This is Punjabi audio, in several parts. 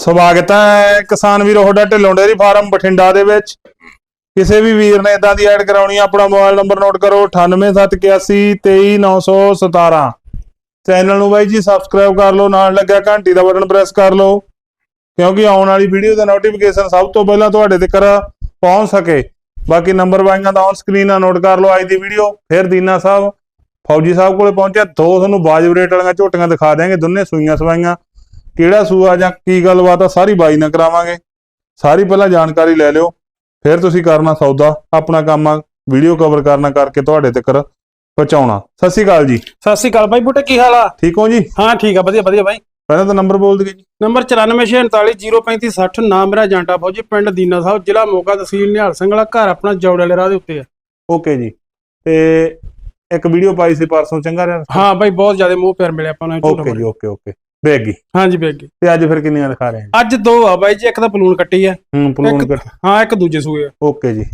ਸਵਾਗਤ ਹੈ ਕਿਸਾਨ ਵੀਰੋ, ਤੁਹਾਡਾ ਢਿੱਲੋਂ ਡੇਅਰੀ ਫਾਰਮ ਬਠਿੰਡਾ ਦੇ ਵਿੱਚ। ਕਿਸੇ ਵੀ ਵੀਰ ਨੇ ਇਦਾਂ ਦੀ ਐਡ ਕਰਾਉਣੀ ਆ, ਆਪਣਾ ਮੋਬਾਈਲ ਨੰਬਰ ਨੋਟ ਕਰੋ 9871823917 ਚੈਨਲ ਨੂੰ ਬਾਈ ਜੀ ਸਬਸਕ੍ਰਾਈਬ ਕਰ ਲਓ, ਨਾਲ ਲੱਗਿਆ ਘੰਟੀ ਦਾ ਬਟਨ ਪ੍ਰੈਸ ਕਰ ਲਓ, ਕਿਉਂਕਿ ਆਉਣ ਵਾਲੀ ਵੀਡੀਓ ਦਾ ਨੋਟੀਫਿਕੇਸ਼ਨ ਸਭ ਤੋਂ ਪਹਿਲਾਂ ਤੁਹਾਡੇ ਤੱਕ ਪਹੁੰਚ ਸਕੇ। ਬਾਕੀ ਨੰਬਰ ਵਾਈਆਂ ਦਾ ਔਨ ਸਕਰੀਨ ਆ ਨੋਟ ਕਰ ਲਓ ਅੱਜ ਦੀ ਵੀਡੀਓ, ਫਿਰ ਦੀਨਾ ਸਾਹਿਬ, ਫੌਜੀ ਸਾਹਿਬ ਕੋਲੇ ਪਹੁੰਚਿਆ, ਦੋ ਤੁਹਾਨੂੰ ਬਾਜਬ ਰੇਟ ਵਾਲੀਆਂ ਝੋਟੀਆਂ ਦਿਖਾ ਦਿਆਂਗੇ, ਦੋਨੇ ਸੂਈਆਂ ਸਵਾਈਆਂ। ਕਿਹੜਾ ਸੂਆ ਜਾਂ ਕੀ ਗੱਲਬਾਤ ਆ ਸਾਰੀ ਬਾਈ ਨਾਲ ਕਰਾਵਾਂਗੇ। ਸਾਰੀ ਪਹਿਲਾਂ ਜਾਣਕਾਰੀ ਲੈ ਲਿਓ ਫਿਰ ਤੁਸੀਂ ਕਰਨਾ ਸੌਦਾ ਆਪਣਾ ਕੰਮ ਆ ਵੀਡੀਓ ਕਵਰ ਕਰਨਾ ਕਰਕੇ ਤੁਹਾਡੇ ਤੱਕ ਪਹੁੰਚਾਉਣਾ। ਸਤਿ ਸ਼੍ਰੀ ਅਕਾਲ ਜੀ। ਸਤਿ ਸ਼੍ਰੀ ਅਕਾਲ ਬਾਈ ਬੁੱਟੇ ਕੀ ਹਾਲ ਆ? ਠੀਕ ਹੋ ਜੀ? ਹਾਂ ਠੀਕ ਆ ਵਧੀਆ ਵਧੀਆ ਬਾਈ। ਪਹਿਲਾਂ ਤਾਂ ਨੰਬਰ ਬੋਲ ਦਿਓ ਜੀ। ਨੰਬਰ 9448035060 ਨਾਮ ਮੇਰਾ ਜਾਂਟਾ ਫੌਜੀ ਪਿੰਡ ਦੀਨਾ ਸਾਹਿਬ ਜ਼ਿਲ੍ਹਾ ਮੋਗਾ ਤਹਿਸੀਲ ਨਿਹਾਲ ਸਿੰਘ ਵਾਲਾ ਘਰ ਆਪਣਾ ਜੌੜ ਵਾਲੇ ਰਾਹ ਦੇ ਉੱਤੇ ਆ। ਓਕੇ ਜੀ। ਤੇ ਇੱਕ ਵੀਡੀਓ ਪਾਈ ਸੀ ਪਰਸੋਂ ਚੰਗਾ ਰਿਹਾ? ਹਾਂ ਬਾਈ ਬਹੁਤ ਜ਼ਿਆਦਾ ਮੋਹ ਪਿਆਰ ਮਿਲਿਆ ਆਪਾਂ ਨੂੰ ਓਕੇ ਜੀ ਓਕੇ ਓਕੇ। ਬੈਗੀ ਹਾਂਜੀ ਬੇਗੀ ਤੇ ਅੱਜ ਫਿਰ ਕਿੰਨੀਆਂ ਦਿਖਾ ਰਹੇ ਅੱਜ ਦੋ ਆ ਬਾਈ ਜੀ ਇੱਕ ਤਾਂ ਪਲੂਨ ਕੱਟੀ ਆ ਹੂੰ ਪਲੂਨ ਇੱਕ- ਹਾਂ ਇੱਕ ਦੂਜੇ ਸੂਏ ਆ। ਓਕੇ ਜੀ।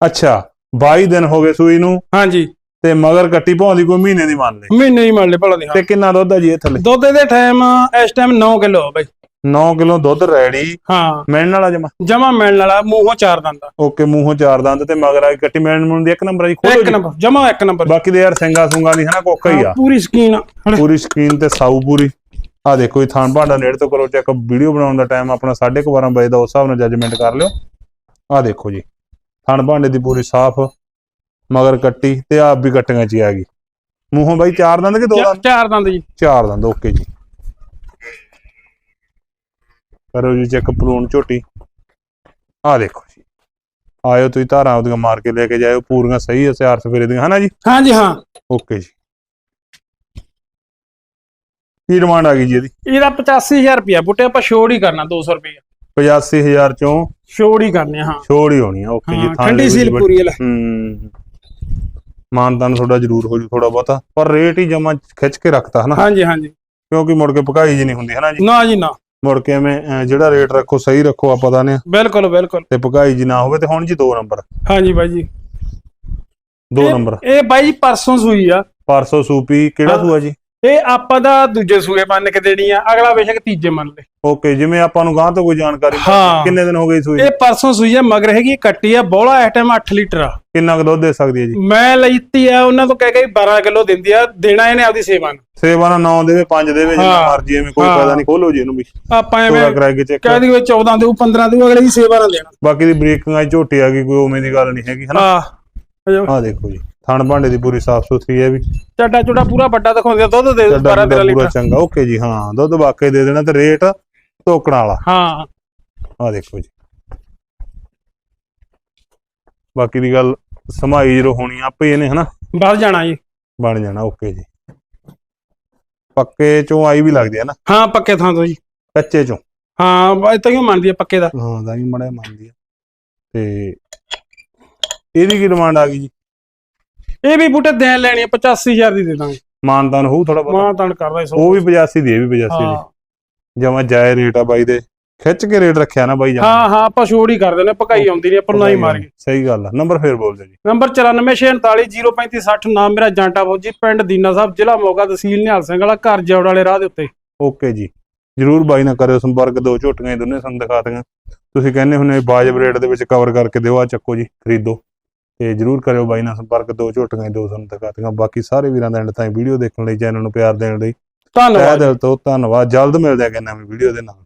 ਅੱਛਾ 22 ਦਿਨ ਹੋ ਗਏ ਸੂਈ ਨੂੰ। ਹਾਂਜੀ। ਤੇ ਮਗਰ ਕੱਟੀ ਭੌਂਦੀ ਕੋਈ ਮਹੀਨੇ ਦੀ ਮੰਨ ਲਈ? ਮਹੀਨੇ ਹੀ ਮੰਨ ਲੈ ਭਲਾ ਦੀ ਹਾਂ। ਤੇ ਕਿੰਨਾ ਦੁੱਧ ਆ ਜੀ ਇਹ ਥੱਲੇ? ਦੁੱਧ ਦੇ ਟਾਈਮ ਇਸ ਟਾਈਮ 9 ਕਿਲੋ ਆ ਬਾਈ। 9 ਕਿਲੋ ਦੁੱਧ ਰੈਡੀ। ਹਾਂ। ਮਿਲਣ ਵਾਲਾ ਜਮਾ? ਜਮਾ ਮਿਲਣ ਵਾਲਾ ਮੂੰਹੋਂ ਚਾਰ ਦੰਦ ਓਕੇ ਮੂੰਹੋਂ ਚਾਰ ਦੰਦ ਤੇ ਮਗਰ ਆ ਕੱਟੀ ਮਿਲਣ ਮੁਲਣ ਦੀ ਇੱਕ ਨੰਬਰ ਆ ਜੀ ਖੋਲੋ ਇੱਕ ਨੰਬਰ ਜਮਾ ਇੱਕ ਨੰਬਰ ਬਾਕੀ ਦੇ ਯਾਰ ਸਿੰਘਾ ਸੁੰਗਾ ਦੀ ਹਨਾ ਕੋਕਾ ਹੀ ਆ। ਪੂਰੀ ਸਕੀਨ ਪੂਰੀ ਸਕਰੀਨ ਤੇ ਸਾਊ ਪੂਰੀ। ਆ ਦੇਖੋ ਇਹ ਥਾਣ ਭਾਂਡਾ ਨੇੜੇ ਤੋਂ ਕਰੋ ਚੈੱਕ ਵੀਡੀਓ ਬਣਾਉਣ ਦਾ ਟਾਈਮ ਆਪਣਾ 12:30 ਵਜੇ ਦਾ ਉਸ ਹਿਸਾਬ ਨਾਲ ਜੱਜਮੈਂਟ ਕਰ ਲਿਓ। ਆ ਦੇਖੋ ਜੀ ਥਾਣ ਭਾਂਡੇ ਦੀ ਪੂਰੀ ਸਾਫ਼ ਮਗਰ ਕੱਟੀ ਤੇ ਆਪ ਵੀ ਕੱਟੀਆਂ ਚ ਹੀ ਆ ਗਈ। ਮੂੰਹੋਂ ਬਾਈ ਚਾਰ ਦੰਦ ਕਿ ਦੋ ਦੰਦ? ਚਾਰ ਦੰਦ ਜੀ। ਚਾਰ ਦੰਦ ਓਕੇ ਜੀ। ਕਰੋ ਜੀ ਚੈੱਕ ਪਲੂਨ ਝੋਟੀ। ਆ ਦੇਖੋ ਜੀ ਆਇਓ ਤੁਸੀਂ ਧਾਰਾਂ ਉਹਦੀਆਂ ਮਾਰ ਕੇ ਲੈ ਕੇ ਜਾਇਓ ਪੂਰੀਆਂ ਸਹੀ ਹਸਿਆਰ ਸਫੇਰੇ ਦੀਆਂ ਹਨਾ ਜੀ? ਹਾਂਜੀ ਹਾਂ। ਓਕੇ ਜੀ। ਕੀ ਡਿਮਾਂਡ ਆ ਗਈ ਜੀ ਇਹਦੀ? ਇਹਦਾ 85000 ਰੁਪਿਆ ਬੁੱਟੇ ਆਪਾਂ ਛੋੜ ਹੀ ਕਰਨਾ 200 ਰੁਪਿਆ 85000 ਚੋਂ ਛੋੜ ਹੀ ਕਰਨੇ ਆ, ਹਾਂ। ਛੋੜ ਹੀ ਹੋਣੀ ਆ ਓਕੇ ਜੀ ਹਾਂ ਥਾਂ ਠੰਡੀ ਸੀਲ ਪੂਰੀ ਲੈ। ਹੂੰ। ਮਾਨਤਾਨ ਤੁਹਾਡਾ ਜ਼ਰੂਰ ਹੋ ਜੂ ਥੋੜਾ ਬਹੁਤਾ ਪਰ ਰੇਟ ਹੀ ਜਮਾ ਖਿੱਚ ਕੇ ਰੱਖਤਾ ਹਨਾ? ਹਾਂਜੀ ਹਾਂਜੀ। ਕਿਉਂਕਿ ਮੁੜ ਕੇ ਭਕਾਈ ਜੀ ਨਹੀਂ ਹੁੰਦੀ ਹਨਾ ਜੀ? ਨਾ ਜੀ ਨਾ। ਮੁੜ ਕੇ ਐਵੇਂ ਅਹ, ਜਿਹੜਾ ਰੇਟ ਰੱਖੋ ਸਹੀ ਰੱਖੋ ਆਪਾਂ ਤਾਂ ਨੇ। ਬਿਲਕੁਲ ਬਿਲਕੁਲ। ਤੇ ਭਕਾਈ ਜੀ ਨਾ ਹੋਵੇ ਤੇ ਹੁਣ ਜੀ ਦੋ ਨੰਬਰ। ਹਾਂਜੀ ਬਾਈ ਜੀ। ਦੋ ਇਹ- ਨੰਬਰ। ਇਹ ਬਾਈ ਜੀ ਪਰਸੋਂ ਸੂਈ ਆ। ਪਰਸੋ ਸੂਪੀ ਕਿਹੜਾ ਹਾਂ। ਸੂਆ ਜੀ? ਇਹ ਆਪਾਂ ਦਾ ਦੂਜੇ ਸੂਏ ਮੰਨ ਕੇ ਦੇਣੀ ਆ ਅਗਲਾ ਬੇਸ਼ੱਕ ਤੀਜੇ ਮੰਨ ਲੈ। ਓਕੇ ਜਿਵੇਂ ਆਪਾਂ ਨੂੰ ਗਾਂ ਤੋਂ ਕੋਈ ਜਾਣਕਾਰੀ ਮਿਲ- ਹਾਂ। ਕਿੰਨੇ ਦਿਨ ਹੋ ਗਏ ਸੂਈ ਇਹ ਪਰਸੋਂ ਸੂਈ ਆ ਮਗਰ ਹੈਗੀ ਕੱਟੀ ਆ ਬੋਲਾ ਇਸ ਟਾਈਮ 8 ਲੀਟਰ ਆ। ਕਿੰਨਾ ਕੁ ਦੁੱਧ ਦੇ ਸਕਦੀ ਹੈ ਜੀ? ਮੈਂ ਲਈਤੀ ਆ ਉਹਨਾਂ ਤੋਂ ਕਹਿ ਕੇ 12 ਕਿਲੋ ਦਿੰਦੀ ਆ ਦੇਣਾ ਇਹਨੇ ਆਪਦੀ ਸੇਵਾ ਨੂੰ। ਸੇਵਾ ਨਾਲ 9 ਦੇਵੇ 5 ਦੇਵੇ ਜਿੰਨਾ ਹਾਂ। ਮਰਜ਼ੀ ਐਵੇਂ ਕੋਈ ਹਾਂ। ਫਾਇਦਾ ਨਹੀਂ ਖੋਲੋ ਜੀ ਇਹਨੂੰ ਵੀ। ਆਪਾਂ ਪੂਰਾ ਐਵੇਂ ਕਰਾ ਕੇ ਚੈੱਕ ਕਹਿ ਦਈਏ 14 ਦੇਊ 15 ਦੇਊ ਅਗਲੇ ਦੀ ਸੇਵਾ ਨਾਲ ਦੇਣਾ। ਬਾਕੀ ਦੀ ਬ੍ਰੇਕਿੰਗ ਆਈ ਝੋਟੀ ਆ ਗਈ ਕੋਈ ਉਵੇਂ ਦੀ ਗੱਲ ਨਹੀਂ ਹੈਗੀ ਹਨਾ? ਆਹ ਦੇਖੋ ਜੀ। ਥਣ ਭਾਂਡੇ ਦੀ ਪੂਰੀ ਸਾਫ਼ ਸੁਥਰੀ ਹੈ ਵੀ। ਚੱਡਾ ਚੁੜਾ ਪੂਰਾ ਵੱਡਾ ਦਿਖਾਉਂਦੇ ਆ ਦੁੱਧ ਦੇ ਚੱਡਾ 12 13 ਪੂਰਾ ਲੀਟਰ। ਚੰਗਾ ਓਕੇ ਜੀ ਹਾਂ ਦੁੱਧ ਵਾਕਈ ਦੇ ਦੇਣਾ ਤੇ ਰੇਟ ਧੋਕਣ ਵਾਲਾ। ਹਾਂ। ਆਹ ਦੇਖੋ ਜੀ। ਬਾਕੀ ਦੀ ਗੱਲ ਸਮਾਈ ਜਦੋਂ ਹੋਣੀ ਆਪੇ ਇਹਨੇ ਹਨਾ? ਵੱਧ ਜਾਣਾ ਜੀ। ਬਣ ਜਾਣਾ ਓਕੇ ਜੀ। ਪੱਕੇ ਚੋਂ ਆਈ ਵੀ ਲੱਗਦੀ ਹੈ ਨਾ? ਹਾਂ ਪੱਕੇ ਥਾਂ ਤੋਂ ਜੀ। ਕੱਚੇ ਚੋਂ? ਹਾਂ ਇਹ ਤਾਂ ਹੀ ਮੰਨਦੀ ਆ ਪੱਕੇ ਦਾ। ਹਾਂ ਦਾ ਹੀ ਮੜਾ ਮੰਨਦੀ ਆ। ਤੇ ਇਹਦੀ ਕੀ ਡਿਮਾਂਡ ਆ ਗਈ ਜੀ? ਇਹ ਵੀ ਬੂਟੇ ਦੇਣ ਲੈਣੀ ਆ 85000 ਦੀ ਦੇ ਦਾਂਗੇ। ਮਾਨਤਾਨ ਹੋਊ ਥੋੜਾ ਬਹੁਤ। ਮਾਂ ਤਣ ਕਰਦਾ ਸੋ ਉਹ ਵੀ 85 ਦੀ ਇਹ ਵੀ 85 ਹਾਂ। ਦੀ ਜਮਾ ਜਾਏ ਰੇਟ ਆ ਬਾਈ ਦੇ। ਖਿੱਚ ਕੇ ਰੇਟ ਰੱਖਿਆ ਨਾ ਬਾਈ ਜਮਾਂ। ਹਾਂ ਹਾਂ ਆਪਾਂ ਛੋੜ ਹੀ ਕਰ ਦਿੰਦੇ ਪਕਾਈ ਆਉਂਦੀ ਨਹੀਂ ਆਪਾਂ ਨੂੰ ਨਾ ਹੀ ਮਾਰ ਗਏ ਸਹੀ ਗੱਲ ਆ। ਨੰਬਰ ਫੇਰ ਬੋਲ ਦਿਓ ਜੀ। ਨੰਬਰ 9464403560 ਨਾਮ ਮੇਰਾ ਜਾਂਟਾ ਫੌਜੀ ਪਿੰਡ ਦੀਨਾ ਸਾਹਿਬ ਜ਼ਿਲ੍ਹਾ ਮੋਗਾ ਤਹਿਸੀਲ ਨਿਹਾਲ ਸਿੰਘ ਵਾਲਾ ਘਰ ਜੌੜ ਵਾਲੇ ਰਾਹ ਦੇ ਉੱਤੇ। ਓਕੇ ਜੀ। ਜਰੂਰ ਬਾਈ ਨਾਲ ਕਰਿਓ ਸੰਪਰਕ ਦੋ ਝੋਟੀਆਂ ਹੀ ਦੋਨੇ ਸਾਨੂੰ ਦਿਖਾ ਦਿਆਂ। ਤੁਸੀਂ ਕਹਿੰਦੇ ਹੁੰਦੇ ਬਾਜਬ ਰੇਟ ਦੇ ਵਿੱਚ ਕਵਰ ਕਰਕੇ ਦਿਓ ਆ ਚੱਕੋ ਜੀ ਖਰੀਦੋ। ਤੇ ਜਰੂਰ ਕਰਿਓ ਬਾਈ ਨਾਲ ਸੰਪਰਕ ਦੋ ਝੋਟੀਆਂ ਹੀ ਦੋ ਸਾਨੂੰ ਦਿਖਾ ਦਿਆਂ ਬਾਕੀ ਸਾਰੇ ਵੀਰਾਂ ਦਾ ਐਂਡ ਤਾਈਂ ਵੀਡੀਓ ਦੇਖਣ ਲਈ ਚੈਨਲ ਨੂੰ ਪਿਆਰ ਦੇਣ ਲਈ। ਧੰਨਵਾਦ। ਦਿਲ ਤੋਂ ਧੰਨਵਾਦ। ਜਲਦ ਮਿਲਦੇ ਆ ਕਿ ਨਵੀਂ ਵੀਡੀਓ ਦੇ ਨਾਲ।